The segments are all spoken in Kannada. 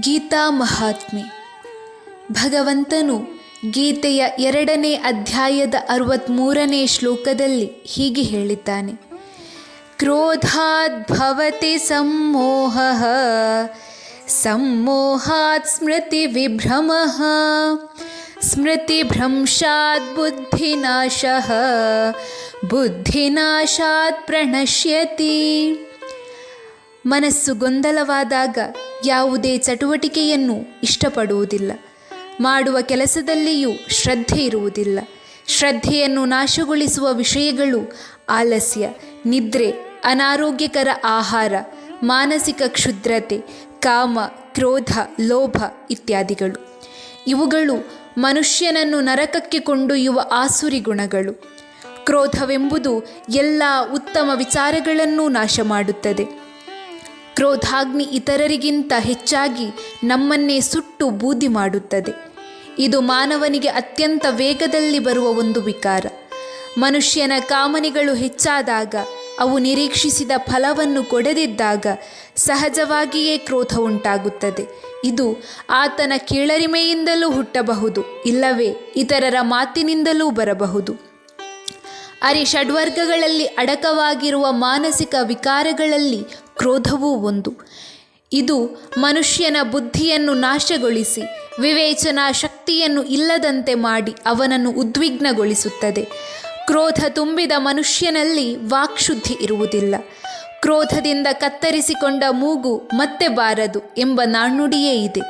ಗೀತಾ ಮಹಾತ್ಮೆ. ಭಗವಂತನು ಗೀತೆಯ ಎರಡನೇ ಅಧ್ಯಾಯದ ಅರವತ್ತ್ಮೂರನೇ ಶ್ಲೋಕದಲ್ಲಿ ಹೀಗೆ ಹೇಳಿದ್ದಾನೆ. ಕ್ರೋಧಾತ್ ಭವತಿ ಸಮ್ಮೋಹ ಸಮ್ಮೋಹಾತ್ ಸ್ಮೃತಿ ವಿಭ್ರಮ ಸ್ಮೃತಿಭ್ರಂಶಾತ್ ಬುದ್ಧಿನಾಶ ಬುದ್ಧಿನಾಶಾತ್ ಪ್ರಣಶ್ಯತಿ. ಮನಸ್ಸು ಗೊಂದಲವಾದಾಗ ಯಾವುದೇ ಚಟುವಟಿಕೆಯನ್ನು ಇಷ್ಟಪಡುವುದಿಲ್ಲ. ಮಾಡುವ ಕೆಲಸದಲ್ಲಿಯೂ ಶ್ರದ್ಧೆ ಇರುವುದಿಲ್ಲ. ಶ್ರದ್ಧೆಯನ್ನು ನಾಶಗೊಳಿಸುವ ವಿಷಯಗಳು ಆಲಸ್ಯ, ನಿದ್ರೆ, ಅನಾರೋಗ್ಯಕರ ಆಹಾರ, ಮಾನಸಿಕ ಕ್ಷುದ್ರತೆ, ಕಾಮ, ಕ್ರೋಧ, ಲೋಭ ಇತ್ಯಾದಿಗಳು. ಇವುಗಳು ಮನುಷ್ಯನನ್ನು ನರಕಕ್ಕೆ ಕೊಂಡೊಯ್ಯುವ ಆಸುರಿ ಗುಣಗಳು. ಕ್ರೋಧವೆಂಬುದು ಎಲ್ಲ ಉತ್ತಮ ವಿಚಾರಗಳನ್ನೂ ನಾಶ ಮಾಡುತ್ತದೆ ಕ್ರೋಧಾಗ್ನಿ ಇತರರಿಗಿಂತ ಹೆಚ್ಚಾಗಿ ನಮ್ಮನ್ನೇ ಸುಟ್ಟು ಬೂದಿ ಮಾಡುತ್ತದೆ. ಇದು ಮಾನವನಿಗೆ ಅತ್ಯಂತ ವೇಗದಲ್ಲಿ ಬರುವ ಒಂದು ವಿಕಾರ. ಮನುಷ್ಯನ ಕಾಮನೆಗಳು ಹೆಚ್ಚಾದಾಗ, ಅವು ನಿರೀಕ್ಷಿಸಿದ ಫಲವನ್ನು ಕೊಡದಿದ್ದಾಗ ಸಹಜವಾಗಿಯೇ ಕ್ರೋಧ ಉಂಟಾಗುತ್ತದೆ. ಇದು ಆತನ ಕೀಳರಿಮೆಯಿಂದಲೂ ಹುಟ್ಟಬಹುದು, ಇಲ್ಲವೇ ಇತರರ ಮಾತಿನಿಂದಲೂ ಬರಬಹುದು. ಅರಿ ಷಡ್ವರ್ಗಗಳಲ್ಲಿ ಅಡಕವಾಗಿರುವ ಮಾನಸಿಕ ವಿಕಾರಗಳಲ್ಲಿ ಕ್ರೋಧವೂ ಒಂದು. ಇದು ಮನುಷ್ಯನ ಬುದ್ಧಿಯನ್ನು ನಾಶಗೊಳಿಸಿ, ವಿವೇಚನಾ ಶಕ್ತಿಯನ್ನು ಇಲ್ಲದಂತೆ ಮಾಡಿ ಅವನನ್ನು ಉದ್ವಿಗ್ನಗೊಳಿಸುತ್ತದೆ. ಕ್ರೋಧ ತುಂಬಿದ ಮನುಷ್ಯನಲ್ಲಿ ವಾಕ್ಶುದ್ಧಿ ಇರುವುದಿಲ್ಲ. ಕ್ರೋಧದಿಂದ ಕತ್ತರಿಸಿಕೊಂಡ ಮೂಗು ಮತ್ತೆ ಬಾರದು ಎಂಬ ನಾಣ್ಣುಡಿಯೇ ಇದೆ.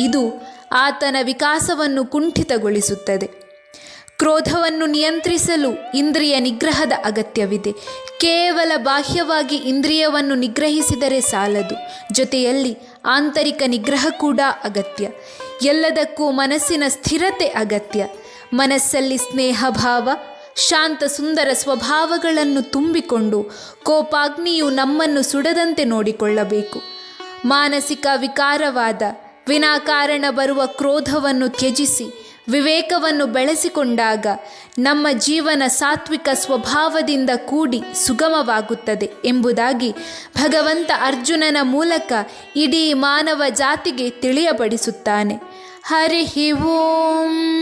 ಇದು ಆತನ ವಿಕಾಸವನ್ನು ಕುಂಠಿತಗೊಳಿಸುತ್ತದೆ. ಕ್ರೋಧವನ್ನು ನಿಯಂತ್ರಿಸಲು ಇಂದ್ರಿಯ ನಿಗ್ರಹದ ಅಗತ್ಯವಿದೆ. ಕೇವಲ ಬಾಹ್ಯವಾಗಿ ಇಂದ್ರಿಯವನ್ನು ನಿಗ್ರಹಿಸಿದರೆ ಸಾಲದು. ಜೊತೆಯಲ್ಲಿ ಆಂತರಿಕ ನಿಗ್ರಹ ಕೂಡ ಅಗತ್ಯ. ಎಲ್ಲದಕ್ಕೂ ಮನಸ್ಸಿನ ಸ್ಥಿರತೆ ಅಗತ್ಯ. ಮನಸ್ಸಲ್ಲಿ ಸ್ನೇಹ ಭಾವ ಶಾಂತ ಸುಂದರ ಸ್ವಭಾವಗಳನ್ನು ತುಂಬಿಕೊಂಡು ಕೋಪಾಗ್ನಿಯು ನಮ್ಮನ್ನು ಸುಡದಂತೆ ನೋಡಿಕೊಳ್ಳಬೇಕು. ಮಾನಸಿಕ ವಿಕಾರವಾದ, ವಿನಾಕಾರಣ ಬರುವ ಕ್ರೋಧವನ್ನು ತ್ಯಜಿಸಿ ವಿವೇಕವನ್ನು ಬೆಳೆಸಿಕೊಂಡಾಗ ನಮ್ಮ ಜೀವನ ಸಾತ್ವಿಕ ಸ್ವಭಾವದಿಂದ ಕೂಡಿ ಸುಗಮವಾಗುತ್ತದೆ ಎಂಬುದಾಗಿ ಭಗವಂತ ಅರ್ಜುನನ ಮೂಲಕ ಇಡೀ ಮಾನವ ಜಾತಿಗೆ ತಿಳಿಯಪಡಿಸುತ್ತಾನೆ. ಹರಿ ಓಂ.